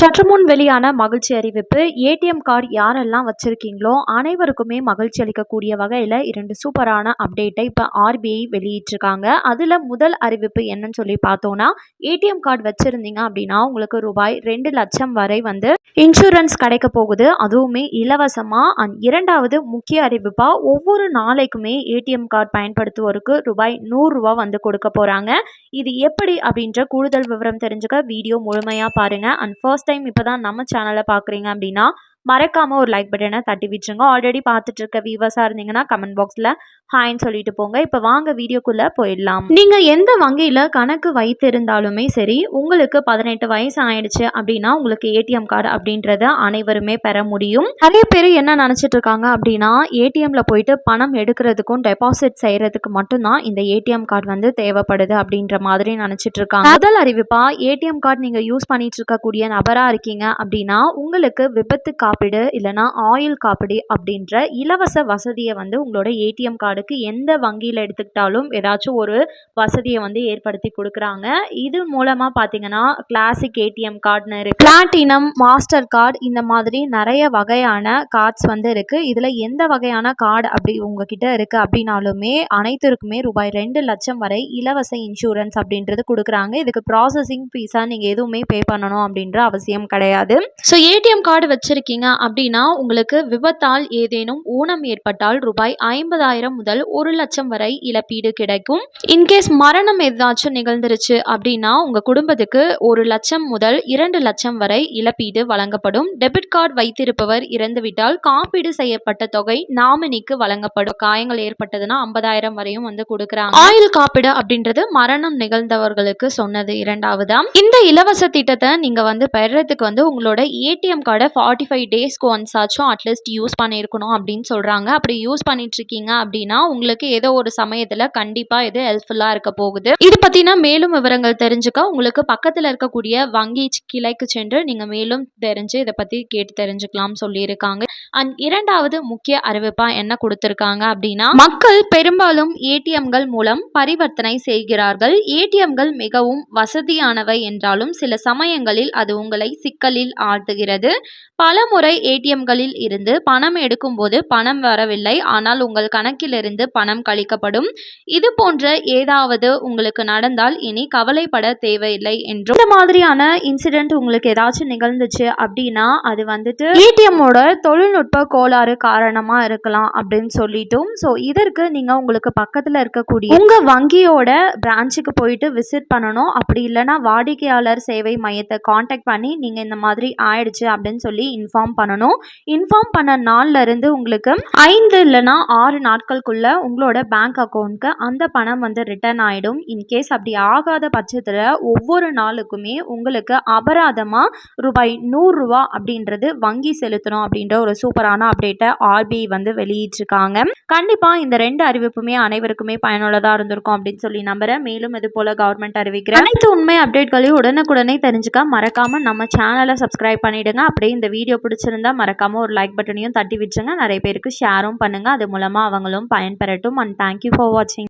சற்று முன் வெளியான மகிழ்ச்சி அறிவிப்பு ஏடிஎம் கார்டு யாரெல்லாம் வச்சுருக்கீங்களோ அனைவருக்குமே மகிழ்ச்சி அளிக்கக்கூடிய வகையில் இரண்டு சூப்பரான அப்டேட்டை இப்போ ஆர்பிஐ வெளியிட்டிருக்காங்க. அதில் முதல் அறிவிப்பு என்னன்னு சொல்லி பார்த்தோன்னா ஏடிஎம் கார்டு வச்சுருந்தீங்க அப்படின்னா உங்களுக்கு ரூபாய் ரெண்டு லட்சம் வரை வந்து இன்சூரன்ஸ் கிடைக்க போகுது. அதுவுமே இலவசமாக அண்ட் இரண்டாவது முக்கிய அறிவிப்பாக ஒவ்வொரு நாளைக்குமே ஏடிஎம் கார்டு பயன்படுத்துவோருக்கு ரூபாய் நூறுரூவா வந்து கொடுக்க போகிறாங்க இது எப்படி அப்படின்ற கூடுதல் விவரம் தெரிஞ்சுக்க வீடியோ முழுமையாக பாருங்கள் அண்ட் ஃபர்ஸ்ட் டைம் இப்போ தான் நம்ம சேனலை பார்க்குறீங்க அப்படின்னா மறக்காமல் ஒரு லைக் பட்டனை தட்டி விட்டுருங்க. ஆல்ரெடி பார்த்துட்டு இருக்க வியூவர்ஸாக இருந்தீங்கன்னா கமெண்ட் பாக்ஸில் ஹாய்ன்னு சொல்லிட்டு போங்க. இப்போ வாங்க வீடியோக்குள்ளே போயிடலாம். நீங்கள் எந்த வங்கியில் கணக்கு வைத்திருந்தாலுமே சரி உங்களுக்கு பதினெட்டு வயசு ஆயிடுச்சு அப்படின்னா உங்களுக்கு ஏடிஎம் கார்டு அப்படின்றத அனைவருமே பெற முடியும். நிறைய பேர் என்ன நினச்சிட்டு இருக்காங்க அப்படின்னா ஏடிஎம்ல போயிட்டு பணம் எடுக்கிறதுக்கும் டெபாசிட் செய்கிறதுக்கு மட்டும்தான் இந்த ஏடிஎம் கார்டு வந்து தேவைப்படுது அப்படின்ற மாதிரி நினச்சிட்டு இருக்காங்க. முதல் அறிவிப்பா ஏடிஎம் கார்டு நீங்கள் யூஸ் பண்ணிட்டு இருக்கக்கூடிய நபராக இருக்கீங்க அப்படின்னா உங்களுக்கு விபத்து காப்பீடு இல்லைனா ஆயில் காப்பீடு அப்படின்ற இலவச வசதியை வந்து உங்களோட ஏடிஎம் கார்டுக்கு எந்த வங்கியில் எடுத்துக்கிட்டாலும் ஏதாச்சும் ஒரு வசதியை வந்து ஏற்படுத்தி கொடுக்குறாங்க. இது மூலமாக பார்த்தீங்கன்னா கிளாசிக் ஏடிஎம் கார்டுன்னு இருக்குது பிளாட்டினம் மாஸ்டர் கார்டு இந்த மாதிரி நிறைய வகையான கார்ட்ஸ் வந்து இருக்குது இதில் எந்த வகையான கார்டு அப்படி உங்ககிட்ட இருக்குது அப்படின்னாலுமே அனைத்திற்குமே ரூபாய் ரெண்டு லட்சம் வரை இலவச இன்சூரன்ஸ் அப்படின்றது கொடுக்குறாங்க. இதுக்கு ப்ராசஸிங் ஃபீஸாக நீங்கள் எதுவுமே பே பண்ணணும் அப்படின்ற அவசியம் கிடையாது. ஸோ ஏடிஎம் கார்டு வச்சுருக்கீங்க. அப்படின்னா உங்களுக்கு விபத்தால் ஏதேனும் ஊனம் ஏற்பட்டால் ரூபாய் ஐம்பதாயிரம் முதல் ஒரு லட்சம் வரை இழப்பீடு கிடைக்கும். இன்கேஸ் மரணம் ஏதாச்சும் நிகழ்ந்துருச்சு அப்படின்னா உங்கள் குடும்பத்துக்கு ஒரு லட்சம் முதல் இரண்டு லட்சம் வரை இழப்பீடு வழங்கப்படும். டெபிட் கார்டு வைத்திருப்பவர் இறந்துவிட்டால் காப்பீடு செய்யப்பட்ட தொகை நாமினிக்கு வழங்கப்படும். காயங்கள் ஏற்பட்டதுன்னா ஐம்பதாயிரம் வரையும் வந்து கொடுக்குறாங்க. ஆயுள் காப்பீடு அப்படின்றது மரணம் நிகழ்ந்தவர்களுக்கு சொன்னது இரண்டாவதா? இந்த இலவச திட்டத்தை நீங்க வந்து பெறதுக்கு வந்து உங்களோட ஏடிஎம் கார்டை ஃபார்ட்டி ஃபைவ் டேஸ்க்கு ஒன்ஸ் ஆச்சும் அட்லீஸ்ட் யூஸ் பண்ணியிருக்கணும் அப்படின்னு சொல்கிறாங்க அப்படி யூஸ் பண்ணிட்டுருக்கீங்க அப்படின்னா உங்களுக்கு ஏதோ ஒரு சமயத்தில் கண்டிப்பாக இது ஹெல்ப்ஃபுல்லாக இருக்க போகுது. இது பற்றினா மேலும் விவரங்கள் தெரிஞ்சுக்க உங்களுக்கு பக்கத்தில் இருக்கக்கூடிய வங்கி கிளைக்கு சென்று நீங்கள் மேலும் தெரிஞ்சு இதை பற்றி கேட்டு தெரிஞ்சுக்கலாம் சொல்லியிருக்காங்க. அண்ட் இரண்டாவது முக்கிய அறிவிப்பாக என்ன கொடுத்துருக்காங்க அப்படின்னா மக்கள் பெரும்பாலும் ஏடிஎம்கள் மூலம் பரிவர்த்தனை செய்கிறார்கள். ஏடிஎம்கள் மிகவும் வசதியானவை என்றாலும் சில சமயங்களில் அது உங்களை சிக்கலில் ஆழ்த்துகிறது. பல முறை ஏடிஎம்களில் இருந்து பணம் எடுக்கும்போது பணம் வரவில்லை. ஆனால் உங்கள் கணக்கிலிருந்து பணம் கழிக்கப்படும். இது போன்ற ஏதாவது உங்களுக்கு நடந்தால் இனி கவலைப்பட தேவையில்லை என்றும். இந்த மாதிரியான இன்சிடென்ட் உங்களுக்கு ஏதாச்சும் நிகழ்ந்துச்சு அப்படின்னா அது வந்துட்டு ஏடிஎம்மோட தொழில்நுட்ப கோளாறு காரணமாக இருக்கலாம் அப்படின்னு சொல்லிட்டும். ஸோ இதற்கு நீங்கள் உங்களுக்கு பக்கத்தில் இருக்கக்கூடிய உங்கள் வங்கியோட பிரான்ச்சுக்கு போயிட்டு விசிட் பண்ணணும். அப்படி இல்லைன்னா வாடிக்கையாளர் சேவை மையத்தை காண்டாக்ட் பண்ணி நீங்கள் இந்த மாதிரி ஆயிடுச்சு அப்படின்னு சொல்லி இன்ஃபார்ம் பண்ணணும். இன்ஃபார்ம் பண்ண நாள்லேருந்து உங்களுக்கு ஐந்து இல்லைனா ஆறு நாட்களுக்குள்ள உங்களோட பேங்க் அக்கௌண்ட்க்கு அந்த பணம் வந்து ரிட்டர்ன் ஆகிடும் இன்கேஸ் அப்படி ஆகாத பட்சத்தில் ஒவ்வொரு நாளுக்குமே உங்களுக்கு அபராதமாக ரூபாய் நூறுரூவா அப்படின்றது வங்கி செலுத்தணும் அப்படின்ற ஒரு சூப்பரான அப்டேட்டை ஆர்பிஐ வந்து வெளியிட்டிருக்காங்க. கண்டிப்பாக இந்த ரெண்டு அறிவிப்புமே அனைவருக்குமே பயனுள்ளதாக இருந்திருக்கும் அப்படின்னு சொல்லி நம்புகிறேன் மேலும் இது போல் கவர்மெண்ட் அறிவிக்கிறேன் அனைத்து உண்மை அப்டேட்களையும் உடனுக்குடனே தெரிஞ்சுக்க மறக்காமல் நம்ம சேனலை சப்ஸ்கிரைப் பண்ணிவிடுங்க அப்படியே இந்த வீடியோ பிடிச்சிருந்தா மறக்காமல் ஒரு லைக் பட்டனையும் தட்டி விட்டுருங்க. நிறைய பேருக்கு ஷேரும் பண்ணுங்கள் அது மூலமாக அவங்களும் பயன்பெறட்டும். அண்ட் தேங்க்யூ ஃபார் வாட்சிங்